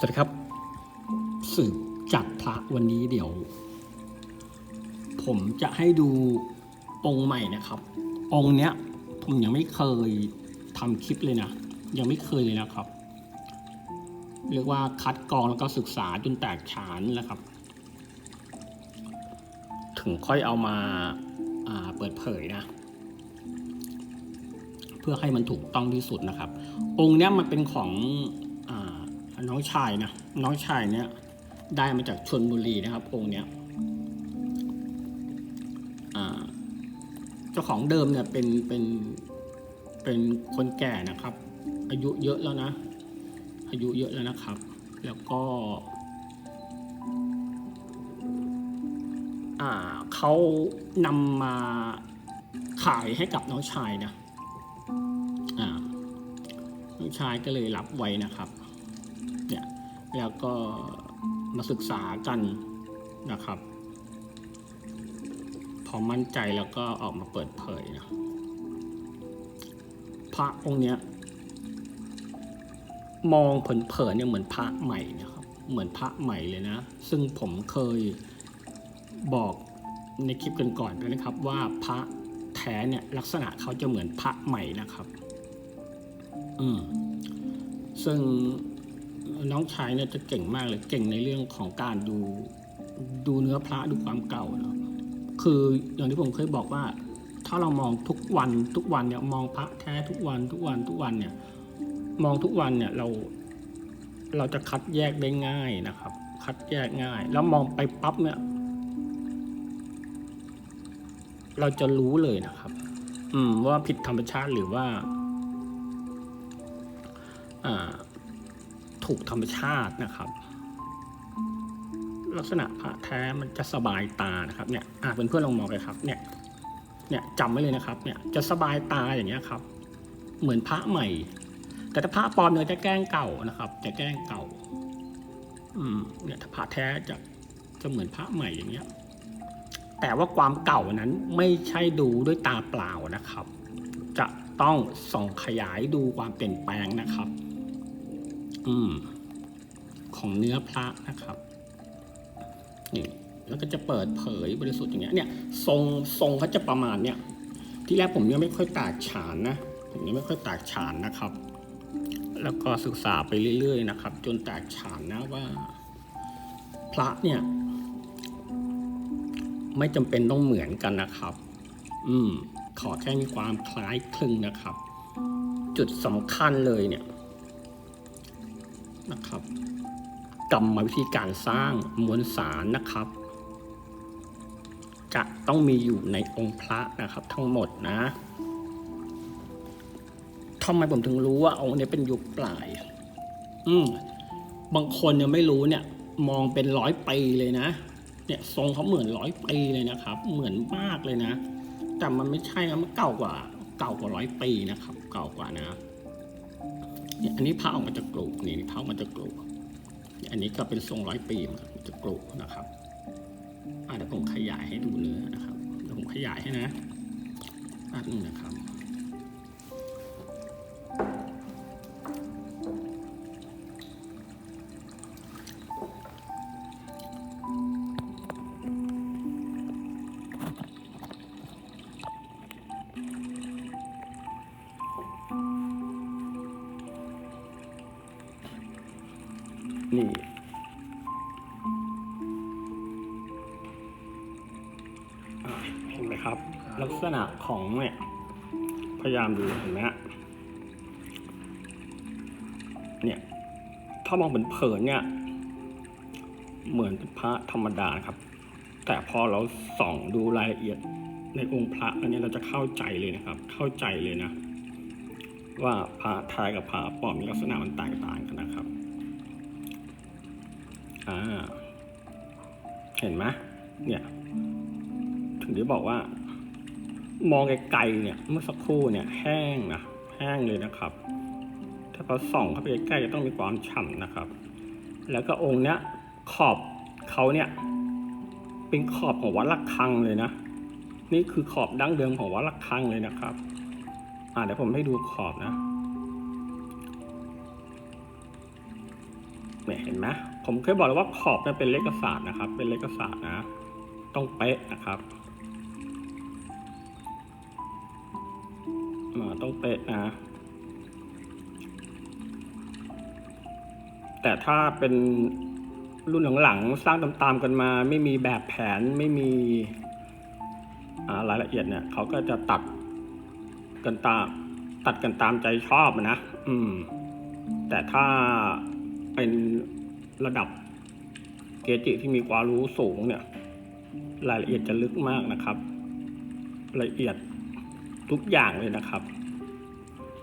สวัสดีครับสืบจากพระวันนี้เดี๋ยว ผมจะให้ดูองค์ใหม่นะครับ องค์เนี้ย ผมยังไม่เคยทำคลิปเลยนะ ยังไม่เคยเลยนะครับ เรียกว่าคัดกรองแล้วก็ศึกษาจนแตกฉานแล้วครับ ถึงค่อยเอามาอ่าเปิดเผยนะ เพื่อให้มันถูกต้องที่สุดนะครับ องค์เนี้ยมันเป็นของ น้องชายนะน้องชายเนี้ยได้มาจากชนบุรีนะครับองค์เนี้ยเจ้าของเดิมเนี่ยเป็นเป็นเป็นคนแก่นะครับ อายุเยอะแล้วนะ อายุเยอะแล้วนะครับ แล้วก็เขานำมาขายให้กับน้องชายนะน้องชายก็เลยรับไว้นะครับ แล้วก็มาศึกษากันนะครับ พอมั่นใจแล้วก็ออกมาเปิดเผยนะพระองค์เนี้ย มองเผินๆเนี่ยเหมือนพระใหม่นะครับ เหมือนพระใหม่เลยนะ ซึ่งผมเคยบอกในคลิปกันก่อนๆไปนะครับว่าพระแท้เนี่ยลักษณะเขาจะเหมือนพระใหม่นะครับ อืม ซึ่ง น้องชายเนี่ยจะเก่งมากเลยเก่งในเรื่องของการดูดูเนื้อพระดูความเก่าเนาะคืออย่างที่ผมเคยบอกว่า ถ้าเรามองทุกวันทุกวันเนี่ยมองพระแท้ทุกวันทุกวันทุกวันเนี่ย มองทุกวันเนี่ยเราเราจะคัดแยกได้ง่ายนะครับ คัดแยกง่าย แล้วมองไปปั๊บเนี่ย เราจะรู้เลยนะครับ อืมว่าผิดธรรมชาติหรือว่า ถูกธรรมชาตินะครับ ลักษณะพระแท้มันจะสบายตานะครับเนี่ยอ่าเพื่อนๆลองมองไปครับ เนี่ย เนี่ยจำไว้เลยนะครับ เนี่ยจะสบายตาอย่างเงี้ยครับ เหมือนพระใหม่ แต่ถ้าพระปลอมเนี่ยจะแกล้งเก่านะครับ จะแกล้งเก่า อืม เนี่ยถ้าพระแท้จะจะเหมือนพระใหม่อย่างเงี้ย แต่ว่าความเก่านั้นไม่ใช่ดูด้วยตาเปล่านะครับ จะต้องส่องขยายดูความเปลี่ยนแปลงนะครับ อืม ของเนื้อพระนะครับนี่แล้วก็จะเปิดเผยบริสุทธิ์อย่างเงี้ยเนี่ยทรงทรงเขาจะประมาณเนี้ยที่แรกผมยังไม่ค่อยแตกฉานนะผมยังไม่ค่อยแตกฉานนะครับ แล้วก็ศึกษาไปเรื่อย ๆ นะครับ จนแตกฉานนะว่า พระเนี่ย ไม่จำเป็นต้องเหมือนกันนะครับ อืม ขอแค่มีความคล้ายคลึงนะครับ จุดสำคัญเลยเนี่ย นะครับ กรรมวิธีการสร้างมวลสารนะครับ จะต้องมีอยู่ในองค์พระนะครับ ทั้งหมดนะทำไมผมถึงรู้ว่าองค์นี้เป็นยุคปลาย อืมบางคนยังไม่รู้เนี่ย มองเป็นร้อยปีเลยนะเนี่ยทรงเขาเหมือนร้อยปีเลยนะครับ เหมือนมากเลยนะ แต่มันไม่ใช่นะมันเก่ากว่า เก่ากว่าร้อยปีนะครับ เก่ากว่านะ อันนี้พระออกมาจากกรุนี่นี่พระออกมาจากกรุอันนี้ก็เป็นทรงร้อยปีมาจากกรุนะครับอะเดี๋ยวผมขยายให้ดูเนื้อนะครับเดี๋ยวผมขยายให้นะอันนึงนะครับ นี่อะเห็นไหมครับ ลักษณะของเนี่ย พยายามดูเห็นไหมฮะเนี่ย ถ้ามองเป็นเผินๆเนี่ย เหมือนพระธรรมดาครับ แต่พอเราส่องดูรายละเอียดในองค์พระอันนี้เราจะเข้าใจเลยนะครับ เข้าใจเลยนะ ว่าพระแท้กับพระปลอมมีลักษณะมันแตกต่างกันนะครับ อ่า เห็นไหมเนี่ย ถึงได้บอกว่า มองไกลๆเนี่ย เมื่อสักครู่เนี่ย แห้งนะแห้งเลยนะครับ ถ้าพอส่องเข้าไปใกล้จะต้องมีความฉ่ำนะครับ แล้วก็องค์เนี้ยขอบเขาเนี่ย เป็นขอบของวัดระฆังเลยนะนี่คือขอบดั้งเดิมของวัดระฆังเลยนะครับ อ่าเดี๋ยวผมให้ดูขอบนะเนี่ยเห็นไหม ผมเคยบอกแล้วว่าขอบเนี่ยเป็นเลขศาสตร์นะครับ เป็นเลขศาสตร์นะ ต้องเป๊ะนะครับอ่าต้องเป๊ะนะ แต่ถ้าเป็นรุ่นหลังๆสร้างตามๆกันมา ไม่มีแบบแผนไม่มีอ่ารายละเอียดเนี่ยเขาก็จะตัดกันตามตัดกันตามใจชอบนะ อืม แต่ถ้าเป็น ระดับเกจิที่มีความรู้สูงเนี่ย รายละเอียดจะลึกมากนะครับ ละเอียดทุกอย่างเลยนะครับ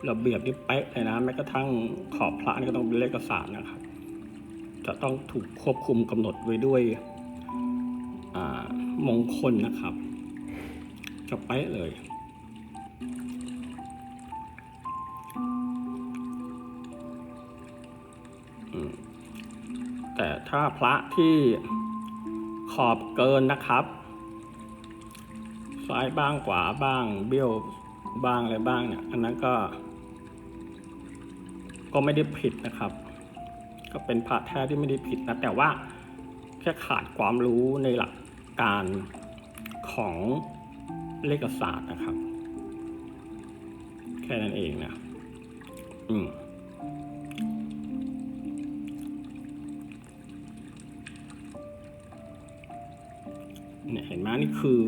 ระเบียบนี่เป๊ะเลยนะแม้กระทั่งขอบพระนี่ก็ต้องเป็นเลขศาสตร์นะครับ จะต้องถูกควบคุมกำหนดไว้ด้วยมงคลนะครับ จะเป๊ะเลย ถ้าพระที่ขอบเกินนะครับ ซ้ายบ้างขวาบ้าง เบี้ยวบ้างอะไรบ้างเนี่ย อันนั้นก็ ก็ไม่ได้ผิดนะครับ ก็เป็นพระแท้ที่ไม่ได้ผิดนะ แต่ว่าแค่ขาดความรู้ในหลักการของเลขศาสตร์นะครับ แค่นั้นเองนะ อืม เนี่ยเห็นไหมนี่คือ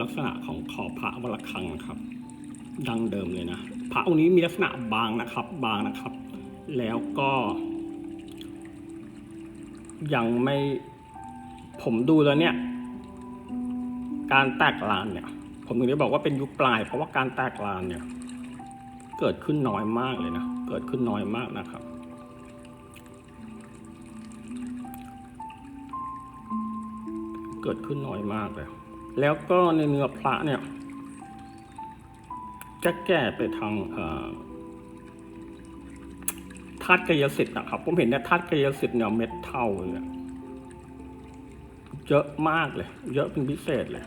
ลักษณะของขอบพระวรคังนะครับ ดังเดิมเลยนะพระองค์นี้มีลักษณะบางนะครับ บางนะครับ แล้วก็ ยังไม่ผมดูแล้วเนี่ย การแตกลานเนี่ย ผมถึงได้บอกว่าเป็นยุคปลาย เพราะว่าการแตกลานเนี่ย เกิดขึ้นน้อยมากเลยนะ เกิดขึ้นน้อยมากนะครับ เกิดขึ้นน้อยมากเลย แล้วก็ในเนื้อพระเนี่ยจะแก้ไปทางธาตุกายสิทธิ์นะครับ ผมเห็นเนี่ยธาตุกายสิทธิ์เนี่ยเม็ดเท่าเลยเนี่ยเยอะมากเลย เยอะเป็นพิเศษเลย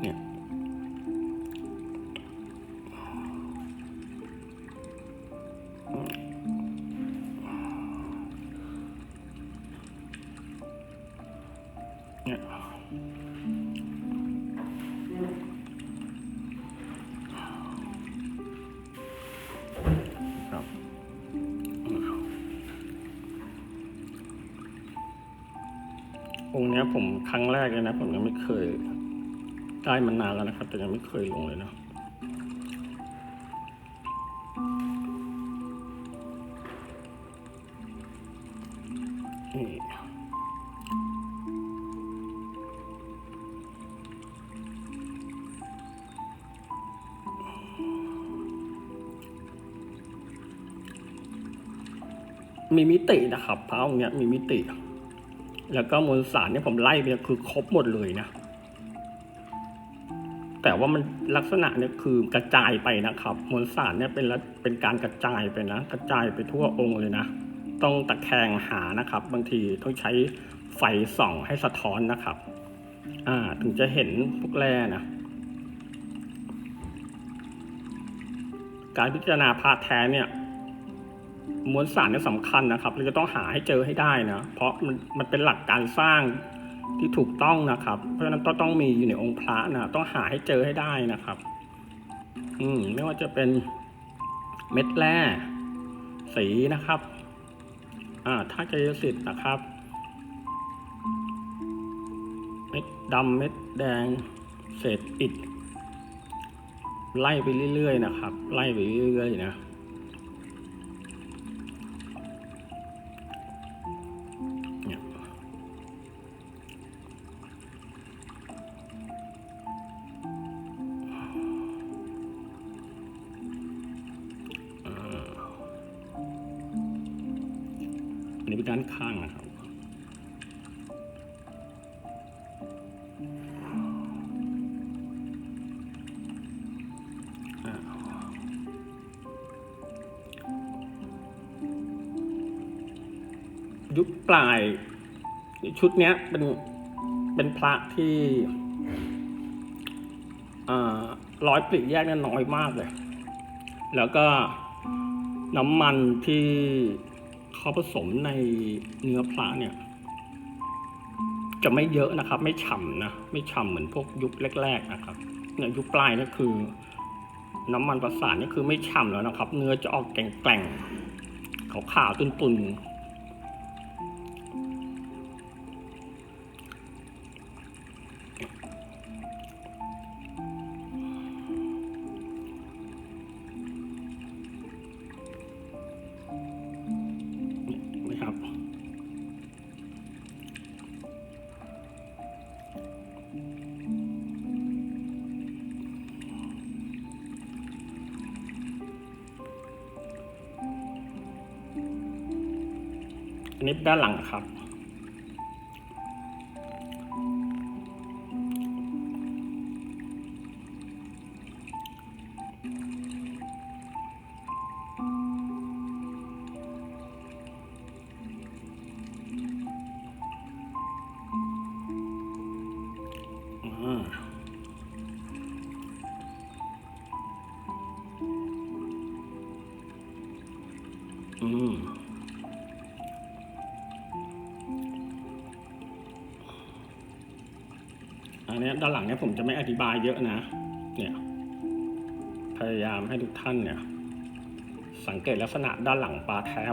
เนี่ย เนี่ยครับองค์นี้ผมครั้งแรกเลยนะ ผมยังไม่เคย ได้มานานแล้วนะครับ แต่ยังไม่เคยลงเลยเนาะนี่ มีมิตินะครับพระองค์เนี้ยมีมิติ แล้วก็มวลสารเนี่ยผมไล่ไปเนี่ยคือครบหมดเลยนะ แต่ว่ามันลักษณะเนี่ยคือกระจายไปนะครับ มวลสารเนี่ยเป็นละเป็นการกระจายไปนะ กระจายไปทั่วองค์เลยนะ ต้องตะแคงหานะครับ บางทีต้องใช้ไฟส่องให้สะท้อนนะครับ อ่า ถึงจะเห็นพวกแร่นะการพิจารณาพระแท้เนี่ย มวลสารเนี่ยสำคัญนะครับ เราจะต้องหาให้เจอให้ได้นะ เพราะมันมันเป็นหลักการสร้างที่ถูกต้องนะครับ เพราะฉะนั้นก็ต้องมีอยู่ในองค์พระนะต้องหาให้เจอให้ได้นะครับ อืมไม่ว่าจะเป็นเม็ดแร่สีนะครับอ่าถ้าจะสิทธิ์นะครับเม็ดดำเม็ดแดงเศษอิฐไล่ไปเรื่อยๆนะครับ ไล่ไปเรื่อยๆนะ อันนี้เป็นด้านข้างนะครับ ยุคปลาย ชุดเนี้ยเป็นเป็นพระที่ร้อยปลีกแยกนี่น้อยมากเลย แล้วก็น้ำมันที่ เขาผสมในเนื้อพระเนี่ย จะไม่เยอะนะครับ ไม่ฉ่ำนะ ไม่ฉ่ำเหมือนพวกยุคแรก ๆ นะครับเนี่ยยุคปลายนี่คือ น้ำมันประสานนี่คือไม่ฉ่ำแล้วนะครับ เนื้อจะออกแกร่งๆขาวๆตุนๆ นนี้ด้านหลังครับ อ่าอืม นี้ยด้านหลังเนี้ยผมจะไม่อธิบายเยอะนะ เนี่ย พยายามให้ทุกท่านเนี่ย สังเกตลักษณะด้านหลังปลาแท้